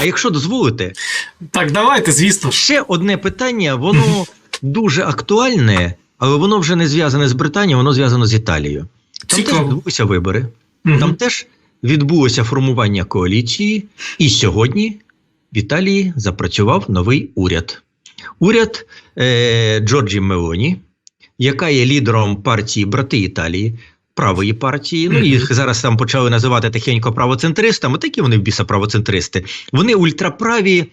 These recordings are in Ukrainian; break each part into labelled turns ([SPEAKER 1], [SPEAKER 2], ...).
[SPEAKER 1] А якщо дозволите,
[SPEAKER 2] Так, давайте, звісно
[SPEAKER 1] ще одне питання, воно дуже актуальне, але воно вже не зв'язане з Британією, воно зв'язано з Італією. Там теж відбулися вибори,
[SPEAKER 2] Мгм.
[SPEAKER 1] там теж відбулося формування коаліції, і сьогодні в Італії запрацював новий уряд. Уряд е, Джорджі Мелоні, яка є лідером партії Брати Італії. Правої партії, ну їх зараз там почали називати тихенько правоцентристами. Такі вони в біса правоцентристи. Вони ультраправі,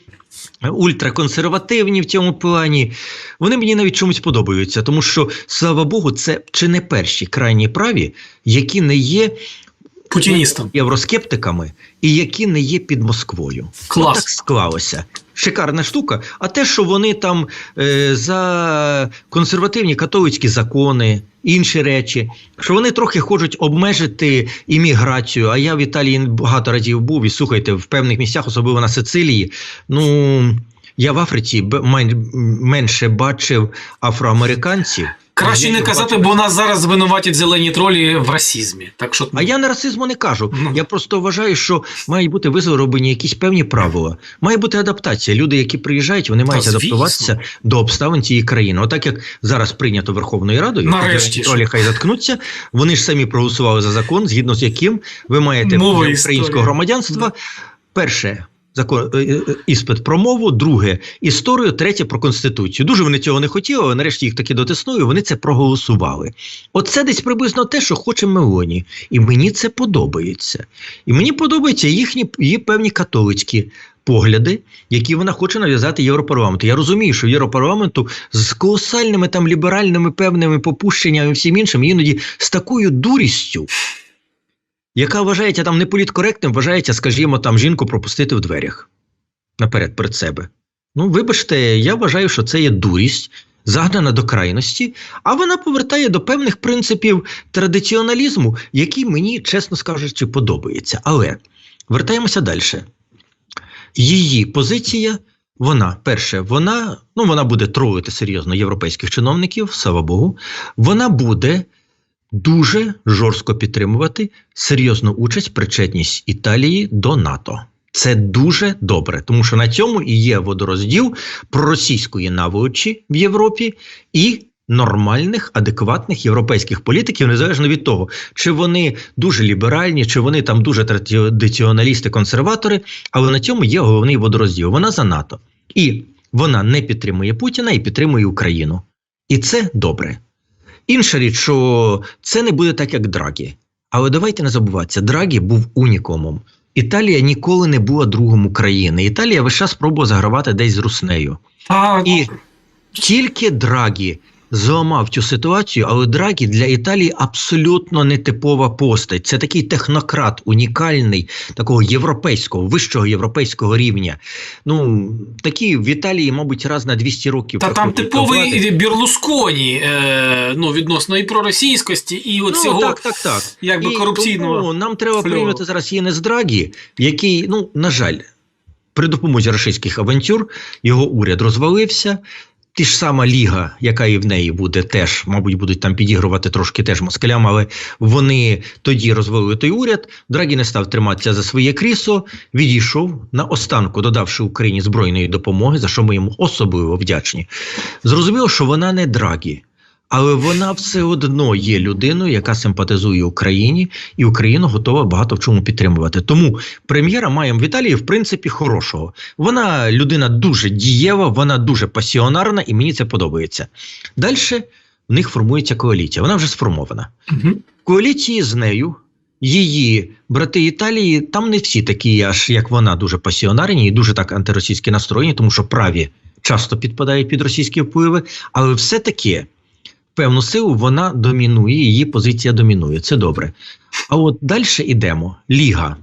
[SPEAKER 1] ультраконсервативні в цьому плані. Вони мені навіть чомусь подобаються, тому що, слава Богу, це чи не перші крайні праві, які не є
[SPEAKER 2] Путіністом.
[SPEAKER 1] євроскептиками і які не є під Москвою.
[SPEAKER 2] Клас.
[SPEAKER 1] Так склалося. Шикарна штука. А те, що вони там е, за консервативні католицькі закони, інші речі, що вони трохи хочуть обмежити імміграцію. А я в Італії багато разів був і слухайте, в певних місцях, особливо на Сицилії. Ну я в Африці менше бачив афроамериканців.
[SPEAKER 2] Краще не казати, бо нас зараз звинуватять зелені тролі в расізмі. Так що
[SPEAKER 1] А я на расизму не кажу.
[SPEAKER 2] Ну.
[SPEAKER 1] Я просто вважаю, що мають бути вироблені якісь певні правила. Має бути адаптація. Люди, які приїжджають, вони мають
[SPEAKER 2] звісно.
[SPEAKER 1] адаптуватися до обставин цієї країни. Отак як зараз прийнято Верховною Радою,
[SPEAKER 2] Нарешті
[SPEAKER 1] тролі хай заткнуться. Вони ж самі проголосували за закон, згідно з яким ви маєте
[SPEAKER 2] Мова
[SPEAKER 1] для
[SPEAKER 2] історії.
[SPEAKER 1] українського громадянства. Перше. Закон е, е, іспит про мову, друге історію, третє про конституцію. Дуже вони цього не хотіли, але нарешті їх таки дотиснули. Вони це проголосували. Оце десь приблизно те, що хоче Мелоні, і мені це подобається. І мені подобаються їхні її певні католицькі погляди, які вона хоче нав'язати Європарламенту. Я розумію, що Європарламенту з колосальними там ліберальними певними попущеннями і всім іншим, іноді з такою дурістю. Яка вважається там не політкоректним, вважається, скажімо, там жінку пропустити в дверях наперед перед себе. Ну, вибачте, я вважаю, що це є дурість, загнана до крайності, а вона повертає до певних принципів традиціоналізму, які мені, чесно скажучи, подобаються. Але вертаємося далі. Її позиція, вона, перше, вона, ну, вона буде тролити серйозно європейських чиновників, слава Богу, вона буде дуже жорстко підтримувати серйозну участь, причетність Італії до НАТО. Це дуже добре, тому що на цьому і є водорозділ проросійської наволочі в Європі і нормальних, адекватних європейських політиків, незалежно від того, чи вони дуже ліберальні, чи вони там дуже традиціоналісти, консерватори. Але на цьому є головний водорозділ. Вона за НАТО. І вона не підтримує Путіна і підтримує Україну. І це добре. Інша річ, що це не буде так, як Драгі. Але давайте не забуватися, Драгі був унікумом. Італія ніколи не була другом України. Італія весь час спробувала загравати десь з Руснею.
[SPEAKER 2] а,
[SPEAKER 1] І тільки Драгі зламав цю ситуацію, але Драгі для Італії абсолютно нетипова постать. Це такий технократ, унікальний, такого європейського, вищого європейського рівня. Ну, такі в Італії, мабуть, раз на 200 років.
[SPEAKER 2] та там типовий Бірлусконі, е, ну, відносно і проросійськості, і от
[SPEAKER 1] Ну,
[SPEAKER 2] цього
[SPEAKER 1] так, так, так.
[SPEAKER 2] якби
[SPEAKER 1] І
[SPEAKER 2] корупційного.
[SPEAKER 1] Тому нам треба
[SPEAKER 2] фльору.
[SPEAKER 1] прийняти зараз Єнес Драгі, який, ну, на жаль, при допомозі російських авантюр його уряд розвалився. Ті ж сама ліга, яка і в неї буде, теж, мабуть, будуть там підігрувати трошки теж москалям, але вони тоді розвалили той уряд. Драгі не став триматися за своє крісло, відійшов на останку, додавши Україні збройної допомоги, за що ми йому особливо вдячні. Зрозуміло, що вона не Драгі. Але вона все одно є людиною, яка симпатизує Україні, і Україну готова багато в чому підтримувати. Тому прем'єра маємо в Італії, в принципі, хорошого. Вона людина дуже дієва, вона дуже пасіонарна, і мені це подобається. Далі в них формується коаліція. Вона вже сформована.
[SPEAKER 2] Мгм.
[SPEAKER 1] Коаліції з нею. Її брати Італії там не всі такі, аж як вона, дуже пасіонарні і дуже так антиросійські настроєні, тому що праві часто підпадають під російські впливи, але все-таки певну силу вона домінує, її позиція домінує. Це добре. А от далі йдемо. Ліга.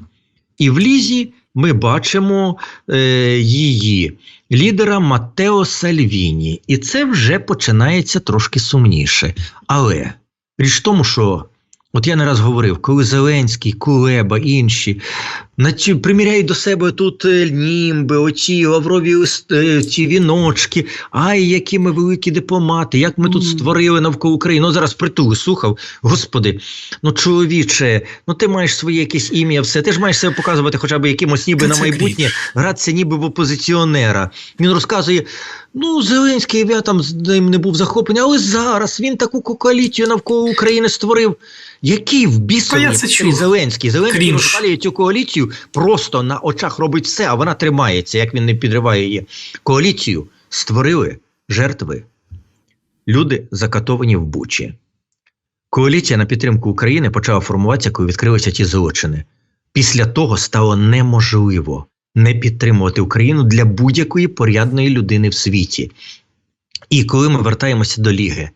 [SPEAKER 1] І в лізі ми бачимо е, її лідера Матео Сальвіні. І це вже починається трошки сумніше. Але річ в тому, що от я не раз говорив, коли Зеленський, Кулеба, інші приміряють до себе тут е, німби, оці лаврові е, ці віночки. Ай, які ми великі дипломати, як ми тут створили навколо України. Ну зараз притул слухав. Господи, ну чоловіче, ну ти маєш своє якесь ім'я, все. Ти ж маєш себе показувати хоча б якимось ніби
[SPEAKER 2] Та
[SPEAKER 1] на майбутнє, гратися ніби в опозиціонера. Він розказує: ну, Зеленський я там з ним не був захоплений, але зараз він таку коаліцію навколо України створив. Який в
[SPEAKER 2] чув.
[SPEAKER 1] Зеленський? Зеленський розпалює цю коаліцію, просто на очах робить все, а вона тримається, як він не підриває її. Коаліцію створили жертви. Люди закатовані в Бучі. Коаліція на підтримку України почала формуватися, коли відкрилися ті злочини. Після того стало неможливо не підтримувати Україну для будь-якої порядної людини в світі. І коли ми вертаємося до Ліги,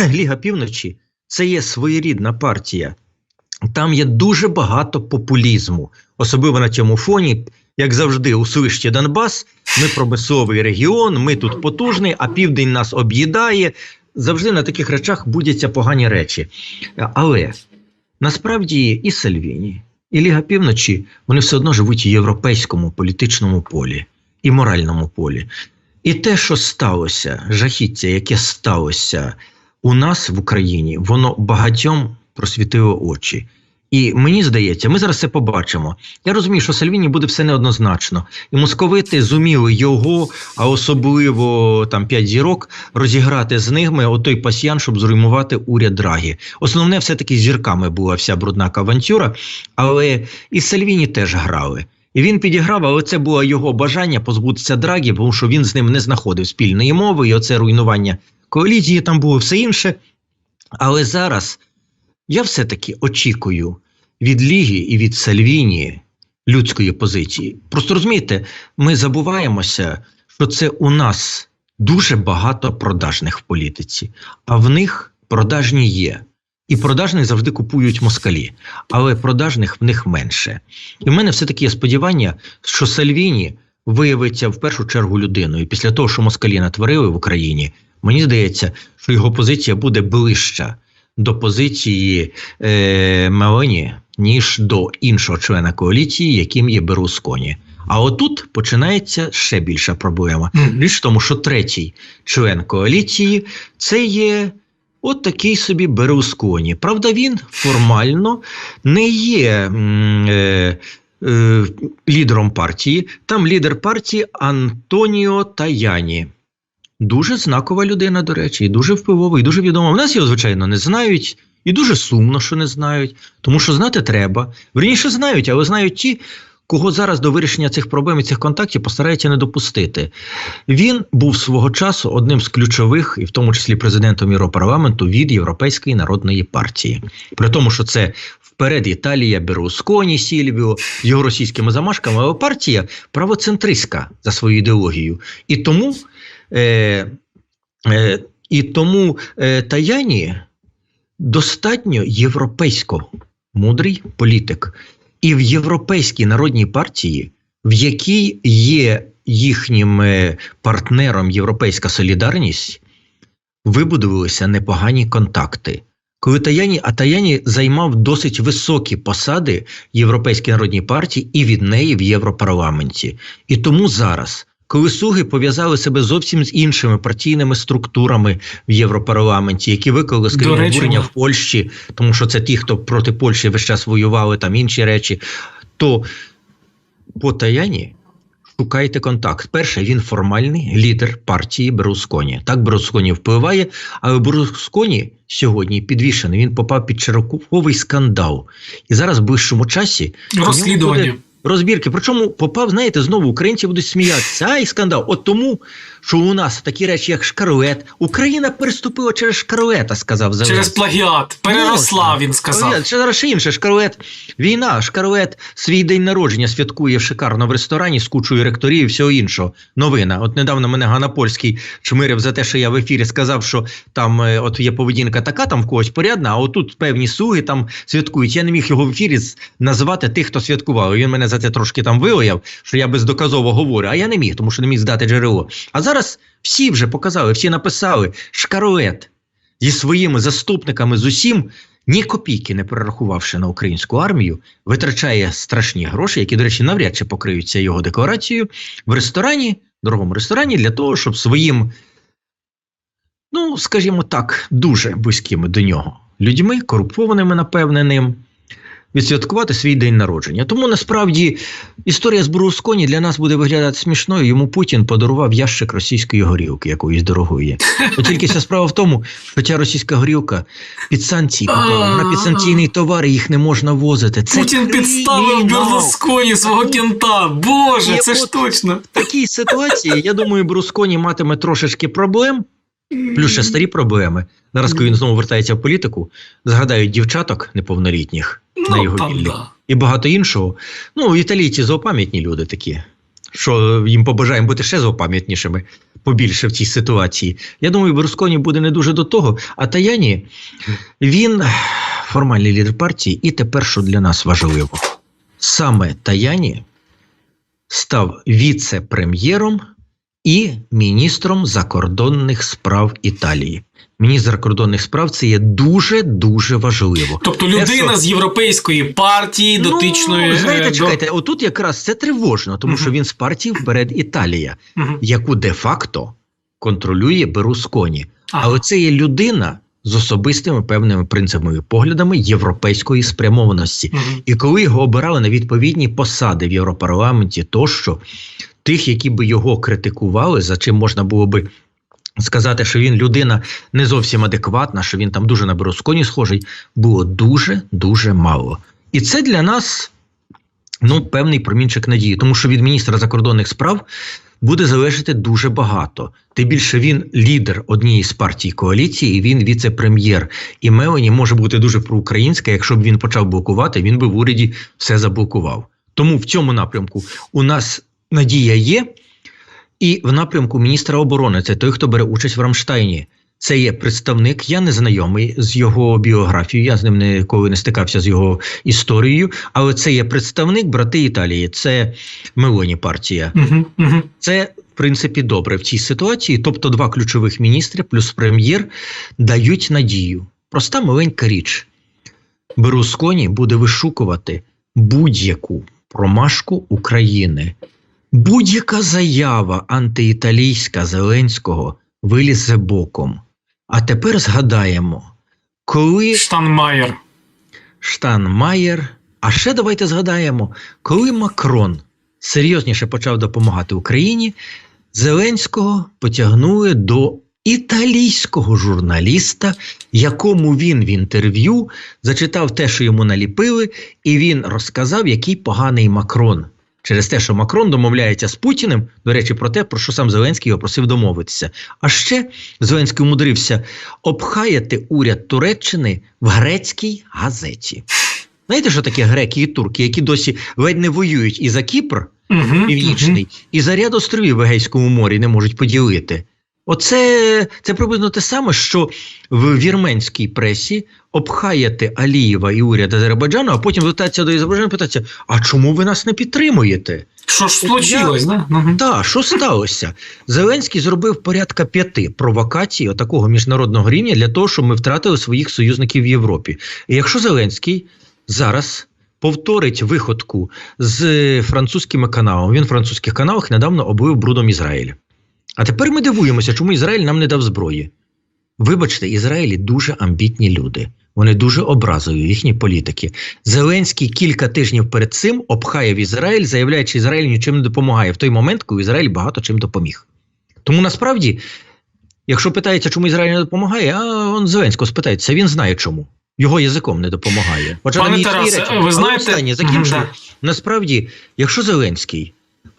[SPEAKER 1] Ліга Півночі це є своєрідна партія. Там є дуже багато популізму, особливо на цьому фоні. Як завжди, у свищі Донбас, ми промисловий регіон, ми тут потужний, а південь нас об'їдає. Завжди на таких речах будяться погані речі. Але насправді і Сальвіні, і Ліга Півночі вони все одно живуть в європейському політичному полі і моральному полі. І те, що сталося, жахіття, яке сталося у нас в Україні, воно багатьом просвітило очі. І мені здається, ми зараз це побачимо. Я розумію, що Сальвіні буде все неоднозначно. І московити зуміли його, а особливо там п'ять зірок, розіграти з ними отой пасьян, щоб зруйнувати уряд Драгі. Основне, все-таки з зірками була вся брудна авантюра, але і Сальвіні теж грали. І він підіграв, але це було його бажання позбутися Драгі, тому що він з ним не знаходив спільної мови, і оце руйнування коаліції, там було все інше. Але зараз я все-таки очікую від Ліги і від Сальвіні людської позиції. Просто розумієте, ми забуваємося, що це у нас дуже багато продажних в політиці, а в них продажні є. І продажних завжди купують москалі, але продажних в них менше. І в мене все-таки є сподівання, що Сальвіні виявиться в першу чергу людиною. Після того, що москалі натворили в Україні, мені здається, що його позиція буде ближча до позиції е, Мелоні, ніж до іншого члена коаліції, яким є Берусконі. А отут починається ще більша проблема. Річ в тому, що третій член коаліції це є от такий собі Берусконі. Правда, він формально не є е, е, лідером партії. Там лідер партії Антоніо Таяні. Дуже знакова людина, до речі, і дуже впливова, і дуже відома. В нас його, звичайно, не знають, і дуже сумно, що не знають, тому що знати треба. Верніше знають, але знають ті, кого зараз до вирішення цих проблем і цих контактів постараються не допустити. Він був свого часу одним з ключових, і в тому числі президентом Європарламенту від Європейської народної партії. При тому, що це вперед Італія, Берлусконі, Сільвіо його російськими замашками, але партія правоцентристська за свою ідеологію. І тому, і тому е, Таяні достатньо європейсько мудрий політик. І в Європейській народній партії, в якій є їхнім е, партнером Європейська Солідарність, вибудувалися непогані контакти. Коли Таяні, а Таяні займав досить високі посади Європейській народній партії і від неї в Європарламенті. І тому зараз, коли суги пов'язали себе зовсім з іншими партійними структурами в Європарламенті, які викликали скажімо, обурення в Польщі, тому що це ті, хто проти Польщі весь час воювали, там інші речі, то по Таяні шукайте контакт. Перше, він формальний лідер партії Берусконі. Так Берусконі впливає, але Берусконі сьогодні підвішений. Він попав під широковий скандал. І зараз в ближчому часі
[SPEAKER 2] Розслідування.
[SPEAKER 1] Розбірки. Причому попав, знаєте, знову українці будуть сміятися. Ай, скандал. От тому, що у нас такі речі, як шкарлет, Україна переступила через шкарлета, сказав Зеленський.
[SPEAKER 2] Через плагіат. Переросла,
[SPEAKER 1] Можна.
[SPEAKER 2] він сказав.
[SPEAKER 1] Ще зараз ще інше. Шкарлет. Війна. Шкарлет свій день народження святкує шикарно в ресторані з кучою ректорів і всього іншого. Новина. От недавно мене Гана Польський чмирив за те, що я в ефірі сказав, що там е, от є поведінка така, там в когось порядна, а отут певні слуги там святкують. Я не міг його в ефірі назвати тих, хто святкував. Він мене за це трошки там вилаяв, що я бездоказово говорю. А я не міг, тому що не міг здати джерело. А зараз всі вже показали, всі написали Шкарлет зі своїми заступниками з усім ні копійки не перерахувавши на українську армію, витрачає страшні гроші, які, до речі, навряд чи покриються його декларацією в ресторані, дорогому ресторані, для того, щоб своїм, ну, скажімо так, дуже близькими до нього людьми, корумпованими, напевне, ним, відсвяткувати свій день народження. Тому насправді історія з Брусконі для нас буде виглядати смішною. Йому Путін подарував ящик російської горілки, якоїсь дорогої. От тільки вся справа в тому, що ця російська горілка під санкції попала, вона підсанкційний товар, їх не можна возити. Це
[SPEAKER 2] Путін підставив. Берлусконі свого кента. Боже, це ж точно.
[SPEAKER 1] В такій ситуації, я думаю, Брусконі матиме трошечки проблем, плюс ще старі проблеми. Зараз, коли він знову вертається в політику, згадають дівчаток неповнолітніх на
[SPEAKER 2] Ну,
[SPEAKER 1] його
[SPEAKER 2] там,
[SPEAKER 1] віллі.
[SPEAKER 2] да.
[SPEAKER 1] і багато іншого. Ну, італійці зоопам'ятні люди такі, що їм побажаємо бути ще зоопам'ятнішими побільше в цій ситуації. Я думаю, Берлусконі буде не дуже до того. А Таяні він формальний лідер партії, і тепер, що для нас важливо, саме Таяні став віце-прем'єром і міністром закордонних справ Італії. Міністр закордонних справ це є дуже дуже важливо.
[SPEAKER 2] Тобто людина
[SPEAKER 1] що-
[SPEAKER 2] з європейської партії, дотичної.
[SPEAKER 1] Ну, знаєте,
[SPEAKER 2] до-
[SPEAKER 1] чекайте, отут якраз це тривожно, тому
[SPEAKER 2] Мгм.
[SPEAKER 1] що він з партії вперед Італія,
[SPEAKER 2] Мгм.
[SPEAKER 1] яку де-факто контролює Берусконі.
[SPEAKER 2] Ага.
[SPEAKER 1] Але це є людина з особистими певними принципами і поглядами європейської спрямованості.
[SPEAKER 2] Мгм.
[SPEAKER 1] І коли його обирали на відповідні посади в Європарламенті, тощо тих, які би його критикували, за чим можна було би сказати, що він людина не зовсім адекватна, що він там дуже на Берусконі схожий, було дуже дуже мало. І це для нас ну, певний промінчик надії, тому що від міністра закордонних справ буде залежати дуже багато. Тим більше він лідер однієї з партій коаліції, і він віце-прем'єр. І Мелані може бути дуже проукраїнська. Якщо б він почав блокувати, він би в уряді все заблокував. Тому в цьому напрямку у нас надія є. І в напрямку міністра оборони це той, хто бере участь в Рамштайні. Це є представник. Я не знайомий з його біографією. Я з ним ніколи не стикався з його історією. Але це є представник брати Італії. Це Мелоні партія.
[SPEAKER 2] Мгм. Мгм.
[SPEAKER 1] Це в принципі добре в цій ситуації. Тобто, два ключових міністри плюс прем'єр дають надію. Проста маленька річ. Берусконі буде вишукувати будь-яку промашку України. Будь-яка заява антиіталійська Зеленського вилізе боком. А тепер згадаємо, коли
[SPEAKER 2] Штанмаєр.
[SPEAKER 1] Штанмаєр. А ще давайте згадаємо, коли Макрон серйозніше почав допомагати Україні, Зеленського потягнули до італійського журналіста, якому він в інтерв'ю зачитав те, що йому наліпили, і він розказав, який поганий Макрон. Через те, що Макрон домовляється з Путіним, до речі, про те, про що сам Зеленський його просив домовитися. А ще Зеленський умудрився обхаяти уряд Туреччини в грецькій газеті. Знаєте, що таке греки і турки, які досі ледь не воюють і за Кіпр
[SPEAKER 2] угу,
[SPEAKER 1] північний, і за ряд островів в Егейському морі не можуть поділити. Оце це приблизно те саме, що в вірменській пресі обхаяти Алієва і уряд Азербайджану, а потім звертатися до Азербайджану і питатися: а чому ви нас не підтримуєте?
[SPEAKER 2] Що ж случилось, да?
[SPEAKER 1] Так, що сталося? Зеленський зробив порядка п'яти провокацій такого міжнародного рівня для того, щоб ми втратили своїх союзників в Європі. І якщо Зеленський зараз повторить виходку з французькими каналами, він в французьких каналах недавно облив брудом Ізраїль. А тепер ми дивуємося, чому Ізраїль нам не дав зброї. Вибачте, Ізраїлі дуже амбітні люди. Вони дуже образові, їхні політики. Зеленський кілька тижнів перед цим обхаяв Ізраїль, заявляючи, Ізраїль нічим не допомагає в той момент, коли Ізраїль багато чим допоміг. Тому насправді, якщо питається, чому Ізраїль не допомагає, а он Зеленського спитається, він знає чому. Його язиком не допомагає. Хоча
[SPEAKER 2] Пане Тарасе, ви знаєте-
[SPEAKER 1] останнє,
[SPEAKER 2] Мгм,
[SPEAKER 1] закінчую.
[SPEAKER 2] да.
[SPEAKER 1] Насправді, якщо Зеленський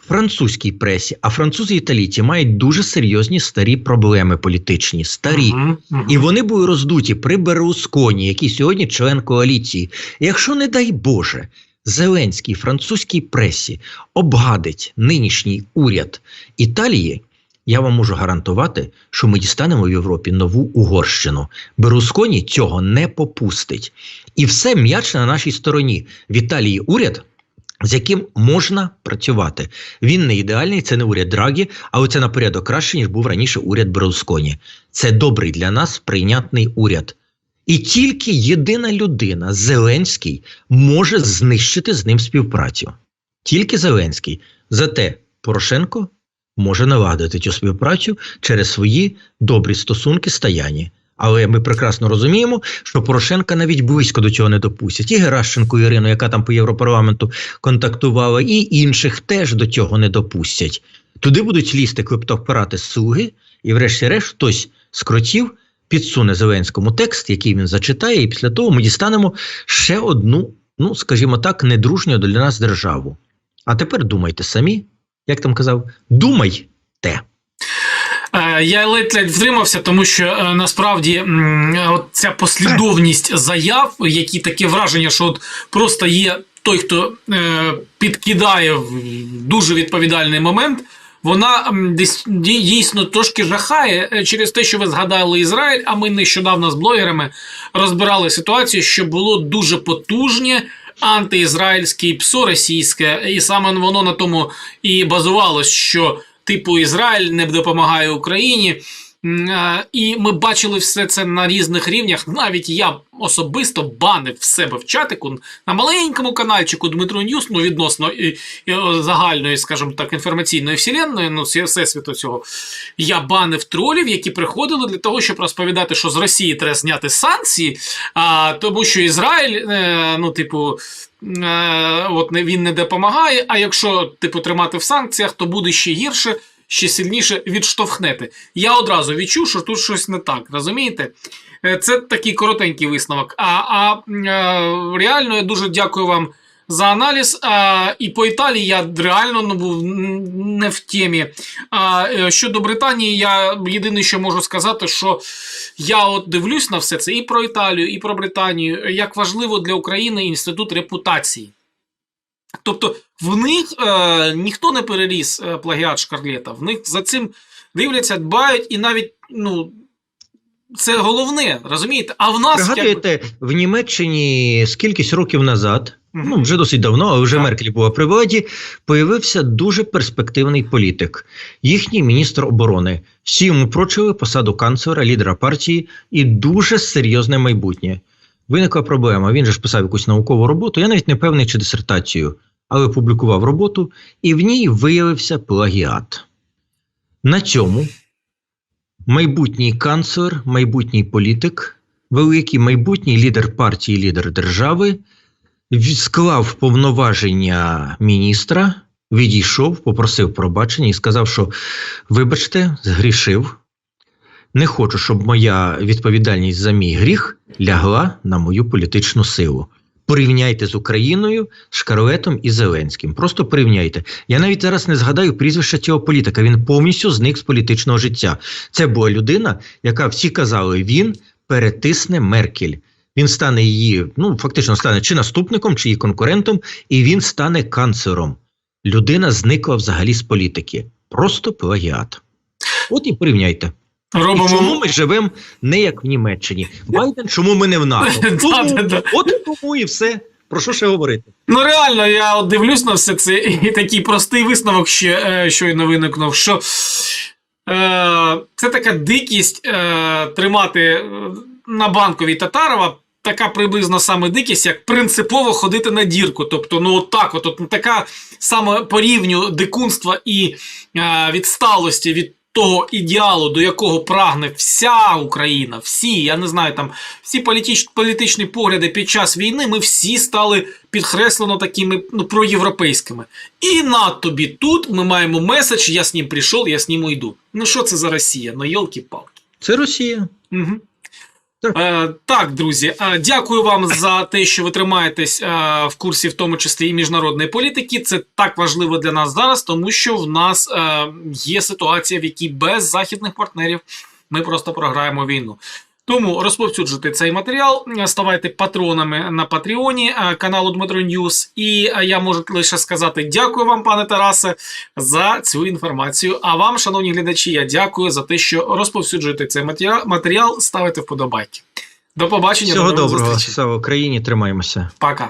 [SPEAKER 1] французькій пресі, а французи і італійці мають дуже серйозні старі проблеми політичні, старі.
[SPEAKER 2] Мгм. Мгм.
[SPEAKER 1] І вони були роздуті при Берусконі, який сьогодні член коаліції. І якщо, не дай Боже, Зеленський французькій пресі обгадить нинішній уряд Італії, я вам можу гарантувати, що ми дістанемо в Європі нову Угорщину. Берусконі цього не попустить. І все м'яч на нашій стороні. В Італії уряд. З яким можна працювати. Він не ідеальний, це не уряд Драгі, але це на порядок краще, ніж був раніше уряд Берлусконі. Це добрий для нас прийнятний уряд. І тільки єдина людина, Зеленський, може знищити з ним співпрацю. Тільки Зеленський. Зате Порошенко може наладити цю співпрацю через свої добрі стосунки з Таяні. Але ми прекрасно розуміємо, що Порошенка навіть близько до цього не допустять. І Геращенко Ірину, яка там по Європарламенту контактувала, і інших теж до цього не допустять. Туди будуть лізти клептоапарати слуги, і, врешті-решт, хтось з підсуне Зеленському текст, який він зачитає, і після того ми дістанемо ще одну, ну скажімо так, недружню для нас державу. А тепер думайте самі, як там казав, думайте.
[SPEAKER 2] Е, Я ледь-ледь втримався, тому що е, насправді от ця послідовність заяв, які таке враження, що от просто є той, хто е, підкидає в дуже відповідальний момент. Вона десь дійсно трошки жахає через те, що ви згадали Ізраїль. А ми нещодавно з блогерами розбирали ситуацію, що було дуже потужне антиізраїльське псо-російське, і саме воно на тому і базувалось, що типу Ізраїль не допомагає Україні. Е, І ми бачили все це на різних рівнях. Навіть я особисто банив в себе в чатику на маленькому каналчику Дмитро Ньюс, ну відносно і, і, загальної, скажімо так, інформаційної вселенної, ну всесвіту цього. Я банив тролів, які приходили для того, щоб розповідати, що з Росії треба зняти санкції, а, тому що Ізраїль, е, ну, типу. Е, от не він не допомагає. А якщо типу тримати в санкціях, то буде ще гірше, ще сильніше відштовхнете. Я одразу відчув, що тут щось не так. Розумієте? Е, Це такий коротенький висновок. А, а е, реально я дуже дякую вам за аналіз. А, і по Італії я реально ну, був не в темі. А е, щодо Британії, я єдине, що можу сказати, що я от дивлюсь на все це і про Італію, і про Британію, як важливо для України інститут репутації. Тобто в них е, ніхто не переріс е, плагіат Шкарлета, в них за цим дивляться, дбають, і навіть ну, це головне, розумієте? А в нас як...
[SPEAKER 1] Пригадуєте, в Німеччині скількись років назад,
[SPEAKER 2] Мгм.
[SPEAKER 1] ну вже досить давно, але вже
[SPEAKER 2] Так.
[SPEAKER 1] Меркель була при владі, появився дуже перспективний політик, їхній міністр оборони. Всі йому прочили посаду канцлера, лідера партії і дуже серйозне майбутнє. Виникла проблема. Він же ж писав якусь наукову роботу. Я навіть не певний чи дисертацію, але публікував роботу, і в ній виявився плагіат. На цьому майбутній канцлер, майбутній політик, великий майбутній лідер партії, лідер держави, склав повноваження міністра, відійшов, попросив пробачення і сказав, що вибачте, згрішив. Не хочу, щоб моя відповідальність за мій гріх лягла на мою політичну силу. Порівняйте з Україною, Шкарлетом і Зеленським. Просто порівняйте. Я навіть зараз не згадаю прізвище цього політика. Він повністю зник з політичного життя. Це була людина, яка всі казали, він перетисне Меркель. Він стане її, ну фактично стане чи наступником, чи її конкурентом, і він стане канцлером. Людина зникла взагалі з політики. Просто плагіат. От і порівняйте. І чому ми живемо не як в Німеччині? Байден, чому ми не в НАТО? От тому і все. Про що ще говорити?
[SPEAKER 2] Ну реально, я от дивлюсь на все це, і такий простий висновок ще е, щойно виникнув, що е, це така дикість е, тримати е, на банковій Татарова. Така приблизно саме дикість, як принципово ходити на дірку. Тобто, ну от так, от, от ну, така саме по рівню дикунства і е, відсталості від того ідеалу, до якого прагне вся Україна, всі, я не знаю, там всі політич, політичні погляди під час війни, ми всі стали підкреслено такими ну, проєвропейськими. І на тобі тут ми маємо меседж, я з ним прийшов, я з ним уйду. Ну що це за Росія? Ну йолки-палки.
[SPEAKER 1] Це Росія.
[SPEAKER 2] Угу.
[SPEAKER 1] Так.
[SPEAKER 2] Е, так, друзі, е, дякую вам за те, що ви тримаєтесь е, в курсі, в тому числі і міжнародної політики. Це так важливо для нас зараз, тому що в нас є ситуація, в якій без західних партнерів ми просто програємо війну. Тому розповсюджуйте цей матеріал, ставайте патронами на Патреоні е, каналу Дмитро Ньюс. І е, я можу лише сказати дякую вам, пане Тарасе, за цю інформацію. А вам, шановні глядачі, я дякую за те, що розповсюджуєте цей матеріал, матеріал ставите вподобайки. До побачення,
[SPEAKER 1] Всього
[SPEAKER 2] до
[SPEAKER 1] доброго.
[SPEAKER 2] Все
[SPEAKER 1] в Україні, тримаємося.
[SPEAKER 2] Пока.